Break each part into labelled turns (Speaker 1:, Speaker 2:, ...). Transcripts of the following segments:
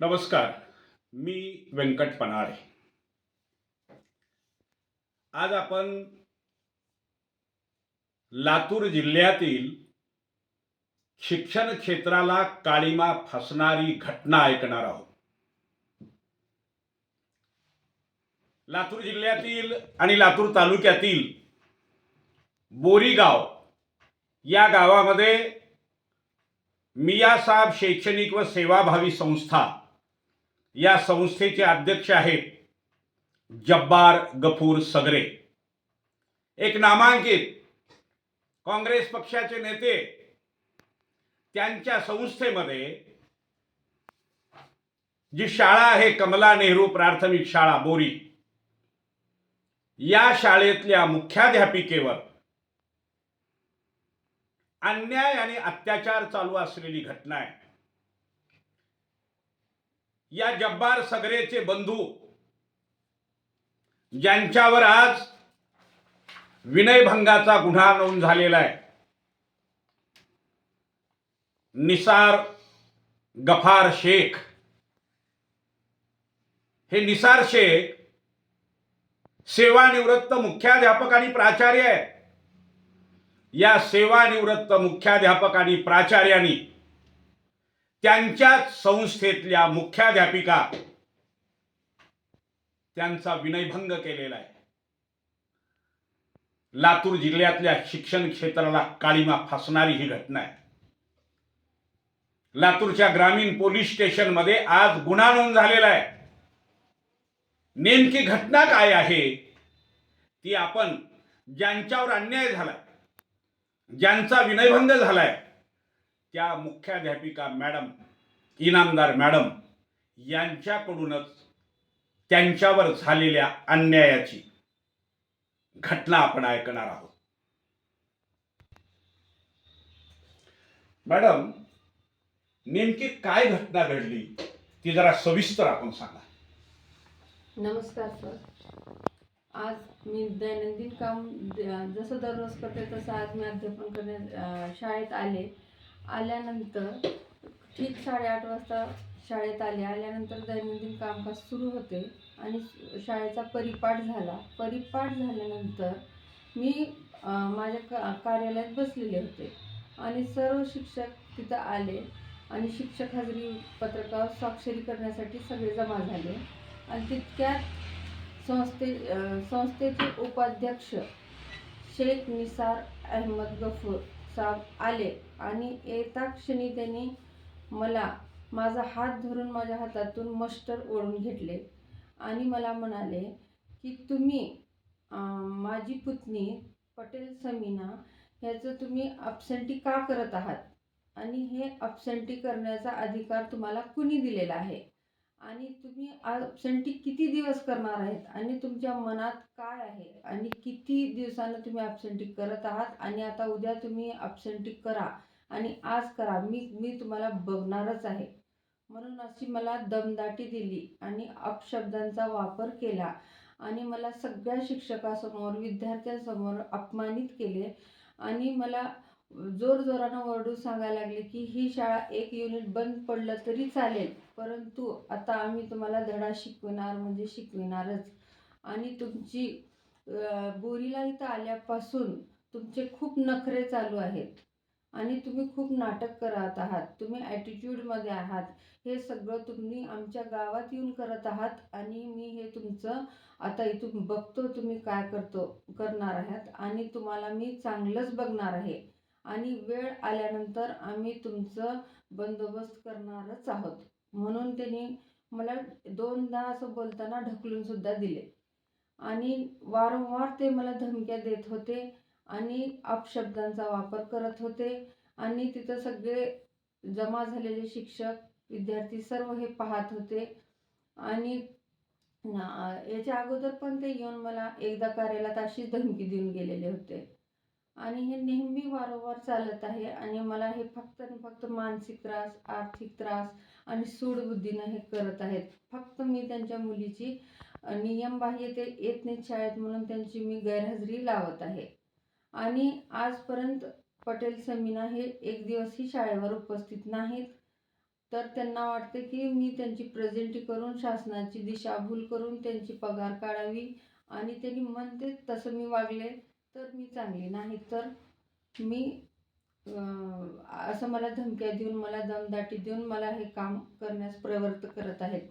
Speaker 1: नमस्कार मी व्यंकट पनाळे आज आपण लातूर जिल्ह्यातील शिक्षण क्षेत्राला काळीमा फासणारी घटना ऐकणार आहोत. लातूर जिल्ह्यातील आणि लातूर तालुक्यातील बोरीगाव या गावामध्ये मियासाब शैक्षणिक व सेवाभावी संस्था या संस्थेचे अध्यक्ष आहेत जब्बार गफूर सगरे. एक नामांकित काँग्रेस पक्षाचे नेते त्यांच्या संस्थेमध्ये जी शाळा आहे कमला नेहरू प्राथमिक शाळा बोरी या शाळेतल्या मुख्याध्यापिकेवर अन्याय आणि अत्याचार चालू असलेली घटना आहे. या जब्बार सगरेचे बंधू ज्यांच्यावर आज विनयभंगाचा गुन्हा नोंद झालेला आहे. निसार गफार शेख. हे निसार शेख सेवानिवृत्त मुख्याध्यापक आणि प्राचार्य आहे या सेवानिवृत्त मुख्याध्यापक आणि प्राचार्यांनी त्यांच्याच संस्थेतल्या मुख्याध्यापिका त्यांचा विनयभंग केलेला आहे. लातूर जिल्ह्यातल्या शिक्षण क्षेत्राला काळीमा फासणारी ही घटना आहे. लातूरच्या ग्रामीण पोलीस स्टेशनमध्ये आज गुन्हा नोंद झालेला आहे. नेमकी घटना काय आहे? ती आपण ज्यांच्यावर अन्याय झालाय ज्यांचा विनयभंग झालाय त्या मुख्याध्यापिका मॅडम इनामदार मॅडम यांच्याकडूनच त्यांच्यावर झालेल्या अन्यायाची घटना आपण ऐकणार आहोत. मॅडम नेमकी काय घटना घडली ती जरा सविस्तर आपण सांगा.
Speaker 2: नमस्कार सर. आज मी दैनंदिन काम जसं दररोज करते तसं आज मी अध्यापन करण्या शाळेत आले. आल्यानंतर ठीक साडेआठ वाजता शाळेत आले. आल्यानंतर दैनंदिन कामकाज सुरू होते आणि शाळेचा परिपाठ झाला. परिपाठ झाल्यानंतर मी माझ्या का कार्यालयात बसलेले होते आणि सर्व शिक्षक तिथं आले आणि शिक्षक हजेरी पत्रकावर स्वाक्षरी करण्यासाठी सगळे जमा झाले. आणि तितक्यात संस्थे संस्थेचे उपाध्यक्ष शेख निसार अहमद गफूर साहेब आले. आणि येता क्षणी त्यांनी मला माझा हात धरून माझ्या हातातून मस्टर ओढून घेतले. आणि मला म्हणाले की तुम्ही माझी पुतणी पटेल समीना ह्याचं तुम्ही अपसेंटी का करत आहात? आणि हे अपसेंटी करण्याचा अधिकार तुम्हाला कुणी दिलेला आहे? आणि तुम्ही ॲबसेंटी किती दिवस करणार आहेत? आणि तुमच्या मनात काय आहे? आणि किती दिवसानं तुम्ही ॲबसेंटी करत आहात? आणि आता उद्या तुम्ही ॲबसेंटी करा आणि आज करा. मी मी तुम्हाला बघणारच आहे. म्हणून अशी मला दमदाटी दिली आणि अपशब्दांचा वापर केला आणि मला सगळ्या शिक्षकासमोर विद्यार्थ्यांसमोर अपमानित केले आणि मला जोरजोरानं ओरडून सांगायला लागले की ही शाळा एक युनिट बंद पडलं तरी चालेल परंतु आता आम्ही तुम्हाला धडा शिकविणार म्हणजे शिकविणारच. आणि तुमची बोरीला इथं आल्यापासून तुमचे खूप नखरे चालू आहेत. आणि तुम्ही खूप नाटक करत आहात तुम्ही ॲटिट्यूडमध्ये आहात. हे सगळं तुम्ही आमच्या गावात येऊन करत आहात आणि मी हे तुमचं आता इथून बघतो तुम्ही काय करतो करणार आहात. आणि तुम्हाला मी चांगलंच बघणार आहे. आणि वेळ आल्यानंतर आम्ही तुमचं बंदोबस्त करणारच आहोत. म्हणून त्यांनी मला दोनदा असं बोलताना ढकलून सुद्धा दिले. आणि वारंवार ते मला धमक्या देत होते आणि अपशब्दांचा वापर करत होते. आणि तिथं सगळे जमा झालेले शिक्षक विद्यार्थी सर्व हे पाहत होते. आणि याच्या अगोदर पण ते येऊन मला एकदा कार्यालयात अशी धमकी देऊन गेलेले होते. आणि हे नेहमी वारंवार चालत आहे आणि मला हे फक्त आणि फक्त मानसिक त्रास आर्थिक त्रास आणि सूडबुद्धीनं हे करत आहेत. फक्त मी त्यांच्या मुलीची नियमबाह्य ते येत नाहीत शाळेत म्हणून त्यांची मी गैरहजेरी लावत आहे. आणि आजपर्यंत पटेल समीना हे एक दिवसही शाळेवर उपस्थित नाहीत. तर त्यांना वाटते की मी त्यांची प्रेझेंटी करून शासनाची दिशाभूल करून त्यांची पगार काढावी आणि त्यांनी म्हणते तसं मी वागले. तर मी चांगली नाही तर मी असं मला धमक्या देऊन मला दमदाटी देऊन मला हे काम करण्यास प्रवृत्त करत आहेत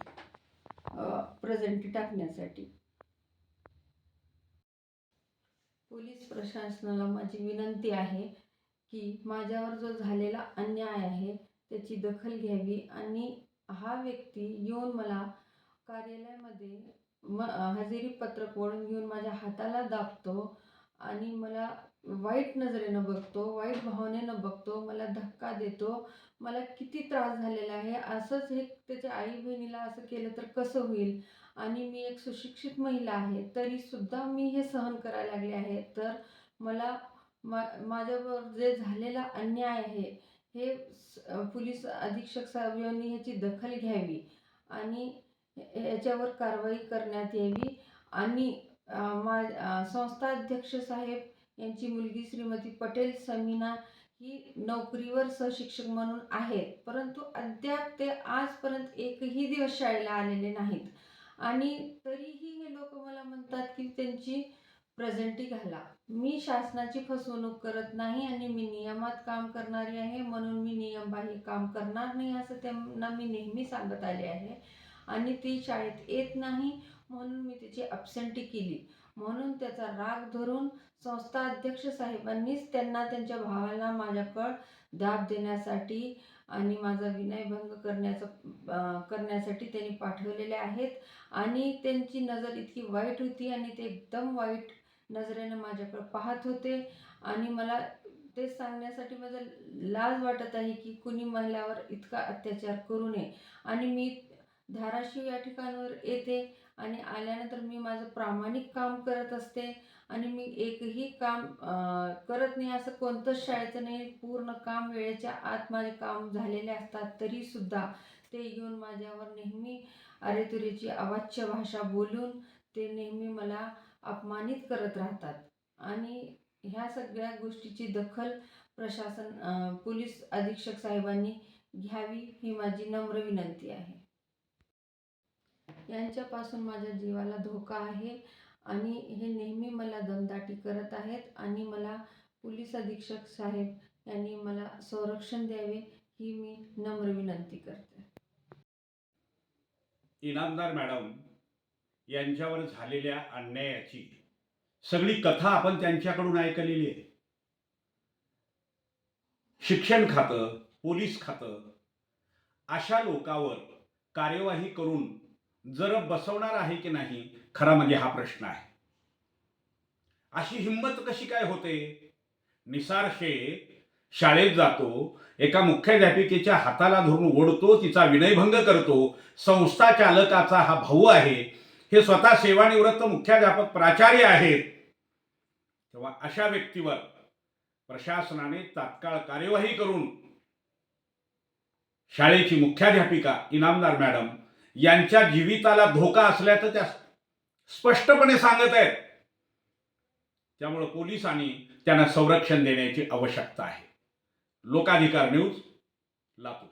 Speaker 2: प्रेझेंटी टाकण्यासाठी. पोलीस प्रशासनाला माझी विनंती आहे की माझ्यावर जो झालेला अन्याय आहे त्याची दखल घ्यावी आणि हा व्यक्ती येऊन मला कार्यालयामध्ये म हजेरी पत्रक ओढून घेऊन माझ्या हाताला दाबतो आणि मला वाईट नजरेनं बघतो वाईट भावनेनं बघतो मला धक्का देतो मला किती त्रास झालेला आहे असंच हे त्याच्या आई बहिणीला असं केलं तर कसं होईल? आणि मी एक सुशिक्षित महिला आहे तरीसुद्धा मी हे सहन करायला लागले आहे. तर मला मा माझ्यावर जे झालेला अन्याय आहे हे स- पोलीस अधीक्षक साहेब यांनी ह्याची दखल घ्यावी आणि याच्यावर कारवाई करण्यात यावी. आणि मा संस्थाध्यक्ष संस्था अध्यक्ष साहेब यांची मुलगी श्रीमती पटेल समीना ही नोकरीवर सहशिक्षक म्हणून आहेत. परंतु अद्याप ते आजपर्यंत एकही दिवस शाळेला आलेले नाहीत. आणि तरीही हे लोक मला म्हणतात की त्यांची प्रेझेंटी घाला. मी शासनाची फसवणूक करत नाही आणि मी नियमात काम करणारी आहे म्हणून मी नियमबाह्य काम करणार नाही असं त्यांना मी नेहमी सांगत आले आहे. आणि ती शाळेत येत नाही. म्हणून मी तिची अपसेंटी केली. म्हणून त्याचा राग धरून संस्था अध्यक्ष साहेबांनीच त्यांना त्यांच्या भावाला माझ्याकड दाब देण्यासाठी आणि माझा विनयभंग करण्याचं करण्यासाठी त्यांनी पाठवलेले आहेत. आणि त्यांची नजर इतकी वाईट होती आणि ते एकदम वाईट नजरेनं माझ्याकडं पाहत होते. आणि मला ते सांगण्यासाठी माझं लाज वाटत आहे की कुणी महिलावर इतका अत्याचार करू नये. आणि मी धाराशिव या ठिकाणावर येते. आणि आल्यानंतर मी माझं प्रामाणिक काम करत असते आणि मी एकही काम करत नाही असं कोणतंच शाळेचं नाही. पूर्ण काम वेळेच्या आत माझे काम झालेले असतात तरीसुद्धा ते येऊन माझ्यावर नेहमी अरेतुरीची अवाच्य भाषा बोलून ते नेहमी मला अपमानित करत राहतात. आणि ह्या सगळ्या गोष्टीची दखल प्रशासन पोलीस अधीक्षक साहेबांनी घ्यावी ही माझी नम्र विनंती आहे. यांच्यापासून माझ्या जीवाला धोका आहे आणि हे नेहमी मला दमदाटी करत आहेत आणि मला पोलीस अधीक्षक साहेब यांनी मला संरक्षण द्यावे ही मी नम्र विनंती करते.
Speaker 1: इनामदार मॅडम यांच्यावर झालेल्या अन्यायाची सगळी कथा आपण त्यांच्याकडून ऐकलेली आहे. शिक्षण खातं पोलीस खातं अशा लोकावर कार्यवाही करून जर बसवणार आहे की नाही खरा म्हणजे हा प्रश्न आहे. अशी हिंमत कशी काय होते? निसार शेख शाळेत जातो एका मुख्याध्यापिकेच्या हाताला धरून ओढतो तिचा विनयभंग करतो संस्था चालकाचा हा भाऊ आहे हे स्वतः सेवानिवृत्त मुख्याध्यापक प्राचार्य आहेत. तेव्हा अशा व्यक्तीवर प्रशासनाने तात्काळ कार्यवाही करून शाळेची मुख्याध्यापिका इनामदार मॅडम यांच्या जीविताला धोका असल्याचं त्या स्पष्टपणे सांगत आहेत. त्यामुळे पोलिसांनी त्यांना संरक्षण देण्याची आवश्यकता आहे. लोकाधिकार न्यूज लातूर.